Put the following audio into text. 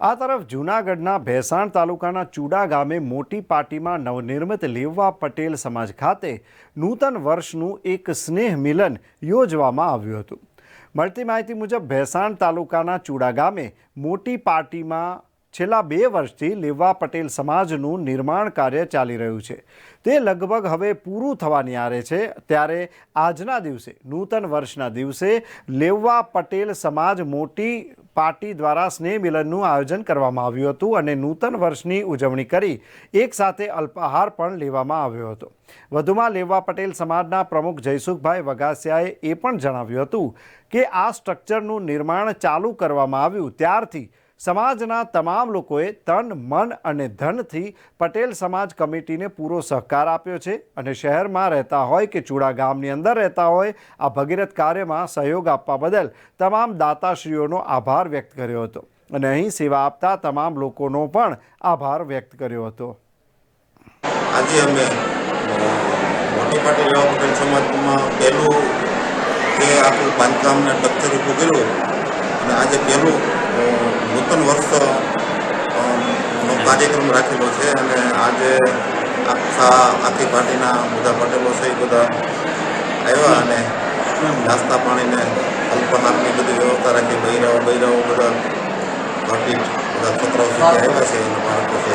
આ તરફ જૂનાગઢના ભેસાણ તાલુકાના ચુડા ગામે મોટી પાર્ટીમાં નવનિર્મિત લેવવા પટેલ સમાજ ખાતે નૂતન વર્ષનું એક સ્નેહ મિલન યોજવામાં આવ્યું હતું. મળતી માહિતી મુજબ ભેસાણ તાલુકાના ચુડા ગામે મોટી પાર્ટીમાં છેલ્લા બે વર્ષથી લેવા પટેલ સમાજનું નિર્માણ કાર્ય ચાલી રહ્યું છે. તે લગભગ હવે પૂરું થવાની આરે છે. ત્યારે આજના દિવસે, નૂતન વર્ષના દિવસે લેવા પટેલ સમાજ મોટી પાર્ટી દ્વારા સ્નેહ મિલનનું આયોજન કરવામાં આવ્યું હતું અને નૂતન વર્ષની ઉજવણી કરી એક સાથે અલ્પાહાર પણ લેવામાં આવ્યો હતો. વધુમાં લેવા પટેલ સમાજના પ્રમુખ જયસુખભાઈ વગાસિયાએ એ પણ જણાવ્યું હતું કે આ સ્ટ્રક્ચરનું નિર્માણ ચાલુ કરવામાં આવ્યું ત્યારથી સમાજના તમામ લોકોએ તન, મન અને ધનથી પટેલ સમાજ કમિટીને પૂરો સહકાર આપ્યો છે અને શહેરમાં રહેતા હોય કે ચૂડા ગામની અંદર રહેતા હોય, આ ભગીરથ કાર્યમાં સહયોગ આપવા બદલ તમામ દાતાશ્રીઓનો આભાર વ્યક્ત કર્યો હતો. અને અહીં સેવા આપતા તમામ લોકોનો પણ આભાર વ્યક્ત કર્યો હતો. આજે અમે મોટી પાટી લેવા પટેલ સમાજમાં પહેલું જે આપણું બાંધકામને ટક્ચર ઊભું કર્યું અને આજે પહેલું અ, વર્ષનો કાર્યક્રમ રાખેલો છે અને આજે આખા આખી પાર્ટીના બધા પટેલો છે એ બધા આવ્યા અને નાસ્તા પાણીને અલ્પહારની બધી વ્યવસ્થા રાખી બૈરાઓ બૈરાઓ બધા ઘટી બધા છોકરાઓ આવ્યા છે એના બાળકો છે.